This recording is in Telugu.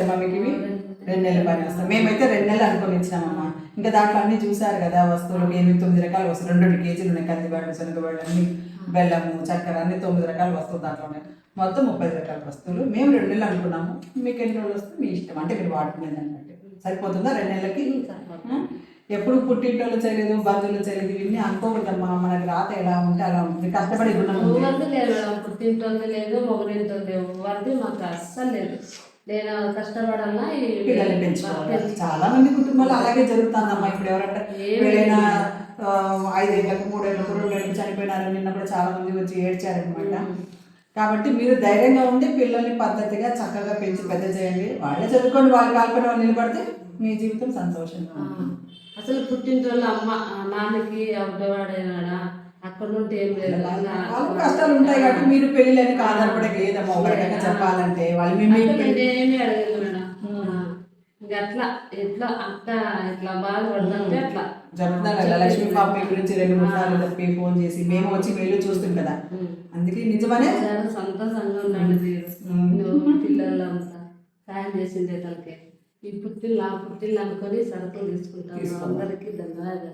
మీకు ఇవి? రెండు నెలల పని వస్తాయి. మేమైతే రెండు నెలలు అనుకొని ఇచ్చినామమ్మా ఇంకా దాంట్లో అన్ని చూసారు కదా వస్తువులు ఎనిమిది తొమ్మిది రకాల వస్తువులు. రెండు రెండు కేజీలు ఉన్నాయి. కందిబాడు శనగబాడు అన్ని. బెల్లము చక్కెర అన్ని తొమ్మిది రకాల వస్తువులు దాంట్లో ఉన్నాయి. మొత్తం ముప్పై రకాల వస్తువులు. మేము రెండు నెలలు అనుకున్నాము. మీకు ఎన్ని రోజులు వస్తే మీ ఇష్టం. అంటే మీరు వాడుకునేది అన్నట్టు సరిపోతుందా? రెండు నెలలకి? ఎప్పుడు పుట్టింటోళ్ళు చేయలేదు బంధువులు చేయలేదు ఇవన్నీ అనుకోకూడదమ్మా. మనకి రాత ఎలా ఉంటే అలా ఉంటుంది కష్టపడి ఎవరిది లేదు. మేడం పుట్టింటోంది లేదు మొగలింటో లేవు ఎవరిది మాకు అస్సలు లేదు. నేను కష్టపడాలా పిల్లల్ని పెంచుకోవాలి? చాలా మంది కుటుంబాలు అలాగే జరుగుతుందమ్మా. ఇప్పుడు ఎవరంటే పెళ్ళైన ఆ, ఐదేళ్ళకు మూడేళ్ళకు రెండేళ్ళకు చనిపోయినారు. నిన్న కూడా చాలా మంది వచ్చి ఏడ్చారనమాట కాబట్టి మీరు ధైర్యంగా ఉండి పిల్లల్ని పద్ధతిగా చక్కగా పెంచి పెద్ద చేయండి. వాళ్ళే చదువుకొని వాళ్ళ కాల్పన నిలబడితే మీ జీవితం సంతోషంగా అసలు పుట్టింటోళ్ళ అమ్మ నాన్నకి అడ్డవాడైనాడా అక్కడ నుండి ఏం లేదు. వాళ్ళకి కష్టాలు ఉంటాయి కాబట్టి మీరు పెళ్ళిళ్ళని ఆధారపడే లేదమ్మా ఒక రకంగా చెప్పాలంటే. వాళ్ళు మీ మీ- నేనేమి అడగలేదు ఇంకా అట్లా ఎట్లా అక్క ఇట్లా బాధపడుతుంటే అట్లా. చెప్తున్నారు కదా లక్ష్మీ పాప మీ గురించి రెండు మూడు సార్లు చెప్పి ఫోన్ చేసి మేము వచ్చి మేలు చూస్తాం కదా. అందుకే నిజమనే? సంతోషంగా ఉన్నాడు మీరు. నువ్వు పిల్లలంతా సాయం చేసింది తనకి ఈ పుట్టిల్లు ఆ పుట్టిల్లు అనుకొని సరుకులు తీసుకుంటాను. అందరికీ ధన్యవాదాలు.